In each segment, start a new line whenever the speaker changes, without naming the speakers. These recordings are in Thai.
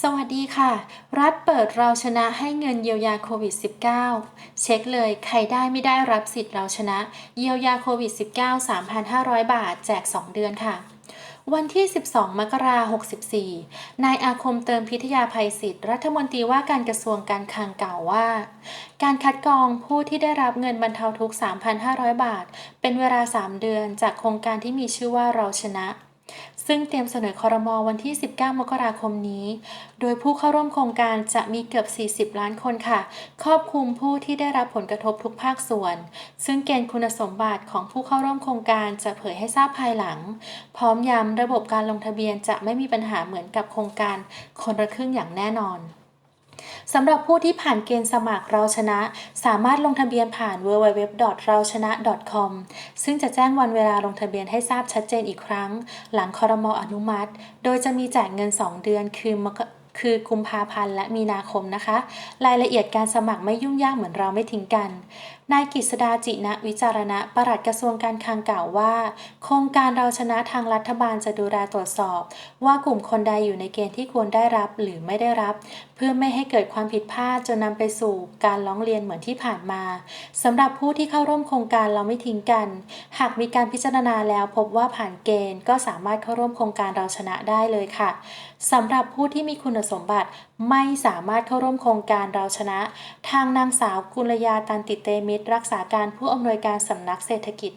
สวัสดีค่ะ รัฐเปิดเราชนะให้เงินเยียวยาโควิด -19 เช็คเลยใครได้ไม่ได้รับสิทธิ์เราชนะ เยียวยาโควิด -19 3,500 บาท แจก 2 เดือนค่ะ วันที่ 12 มกราคม64 นายอาคมเติมพิทยาภัยศิษย์รัฐมนตรีว่าการกระทรวงการคลังกล่าวว่า การคัดกรองผู้ที่ได้รับเงินบรรเทาทุกข์3,500 บาท เป็นเวลา 3 เดือนจากโครงการที่มีชื่อว่าเราชนะ ซึ่งเตรียมเสนอคอรมอวันที่ 19 มกราคมนี้ โดยผู้เข้าร่วมโครงการจะมีเกือบ 40 ล้านคนค่ะ ครอบคลุมผู้ที่ได้รับผลกระทบทุกภาคส่วน ซึ่งเกณฑ์คุณสมบัติของผู้เข้าร่วมโครงการจะเผยให้ทราบภายหลัง พร้อมย้ำระบบการลงทะเบียนจะไม่มีปัญหาเหมือนกับโครงการคนละครึ่งอย่างแน่นอน สำหรับผู้ที่ผ่านเกณฑ์สมัครเราชนะ สามารถลงทะเบียนผ่าน www เราชนะ com ซึ่งจะแจ้งวันเวลาลงทะเบียนให้ทราบชัดเจนอีกครั้ง หลังคอรมออนุมัติ โดยจะมีแจกเงิน 2 เดือนคือมก คือกุมภาพันธ์และมีนาคมนะคะ รายละเอียดการสมัครไม่ยุ่งยากเหมือนเราไม่ทิ้งกัน นายกฤษดาจินะวิจารณะปลัดกระทรวงการคลังกล่าวว่า โครงการเราชนะทางรัฐบาลจะดูแลตรวจสอบ ว่ากลุ่มคนใดอยู่ในเกณฑ์ที่ควรได้รับหรือไม่ได้รับ เพื่อไม่ให้เกิดความผิดพลาดจนนำไปสู่การร้องเรียนเหมือนที่ผ่านมาสำหรับผู้ที่เข้าร่วมโครงการเราไม่ทิ้งกัน หากมีการพิจารณาแล้วพบว่าผ่านเกณฑ์ ก็สามารถเข้าร่วมโครงการเราชนะได้เลยค่ะสำหรับผู้ที่มีคุณสมบัติ ไม่สามารถเข้าร่วมโครงการเราชนะ ทางนางสาวกุลยาตันติเตมิตรรักษาการผู้อำนวยการสำนักเศรษฐกิจ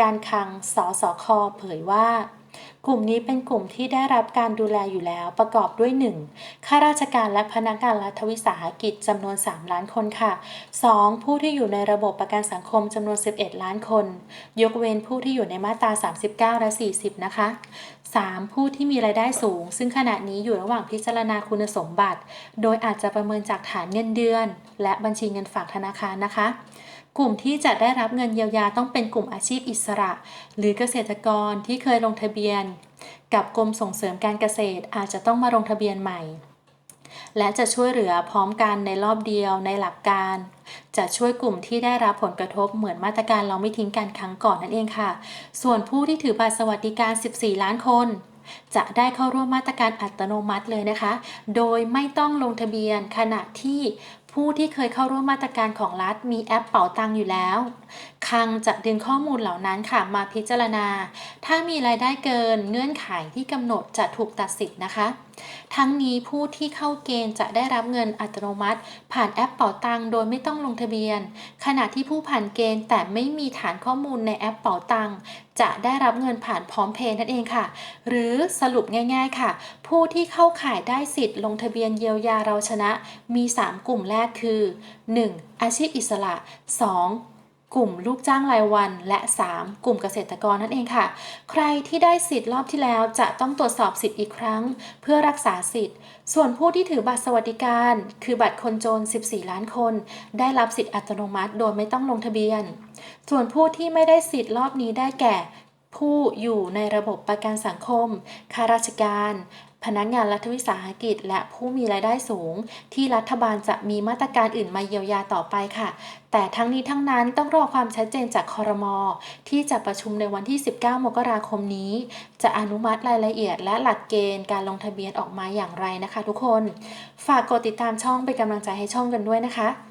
การคลังสสคเผยว่า กลุ่มนี้เป็นกลุ่มที่ได้รับการดูแลอยู่แล้วประกอบด้วย 1. ข้าราชการและพนักงานรัฐวิสาหกิจจำนวน 3 ล้านคนค่ะ 2. ผู้ที่อยู่ในระบบประกันสังคมจำนวน 11 ล้านคน ยกเว้นผู้ที่อยู่ในมาตรา 39 และ 40 นะคะ 3. ผู้ที่มีรายได้สูง ซึ่งขณะนี้อยู่ระหว่างพิจารณาคุณสมบัติ โดยอาจจะประเมินจากฐานเงินเดือน และบัญชีเงินฝากธนาคารนะคะ กลุ่มที่จะได้รับเงินเยียวยาต้องเป็นกลุ่มอาชีพอิสระ หรือเกษตรกรที่เคยลงทะเบียน กับกรมส่งเสริมการเกษตรอาจจะต้องมาลงทะเบียนใหม่ และจะช่วยเหลือพร้อมกันในรอบเดียวในหลักการ จะช่วยกลุ่มที่ได้รับผลกระทบเหมือนมาตรการเราไม่ทิ้งกันครั้งก่อนนั่นเองค่ะ ส่วนผู้ที่ถือบัตรสวัสดิการ 14 ล้านคนจะได้เข้าร่วมมาตรการอัตโนมัติเลยนะคะ โดยไม่ต้องลงทะเบียนขณะที่ผู้ที่เคยเข้าร่วมมาตรการของรัฐมีแอปเป๋าตังอยู่แล้วคังจะดึงข้อมูลเหล่านั้นค่ะมาพิจารณา ถ้ามีรายได้เกินเงื่อนไขที่กำหนดจะถูกตัดสิทธิ์นะคะ ทั้งนี้ผู้ที่เข้าเกณฑ์จะได้รับเงินอัตโนมัติ ผ่านแอปเป๋าตังโดยไม่ต้องลงทะเบียน ขณะที่ผู้ผ่านเกณฑ์แต่ไม่มีฐานข้อมูลในแอปเป๋าตังจะได้รับเงินผ่านพร้อมเพย์นั่นเองค่ะ หรือสรุปง่าย ๆค่ะ ผู้ที่เข้าข่ายได้สิทธิ์ลงทะเบียนเยียวยาเราชนะ มี 3 กลุ่มแรกคือ 1. อาชีพอิสระ 2. กลุ่มลูกจ้างรายวัน และ 3. กลุ่มเกษตรกรนั่นเองค่ะ ใครที่ได้สิทธิ์รอบที่แล้วจะต้องตรวจสอบสิทธิ์อีกครั้ง เพื่อรักษาสิทธิ์ ส่วนผู้ที่ถือบัตรสวัสดิการ คือบัตรคนจน 14 ล้านคน ได้รับสิทธิ์อัตโนมัติโดยไม่ต้องลงทะเบียน ส่วนผู้ที่ไม่ได้สิทธิ์รอบนี้ได้แก่ผู้อยู่ในระบบประกันสังคม ข้าราชการ พนักงานรัฐวิสาหกิจ และผู้มีรายได้สูง ที่รัฐบาลจะมีมาตรการอื่นมาเยียวยาต่อไปค่ะ แต่ทั้งนี้ทั้งนั้นต้องรอความชัดเจนจากคอรมอที่จะประชุมในวันที่ 19 มกราคมนี้ จะอนุมัติรายละเอียด และหลักเกณฑ์การลงทะเบียนออกมาอย่างไรนะคะ ทุกคน ฝากกดติดตามช่องเป็นกำลังใจให้ช่องกันด้วยนะคะ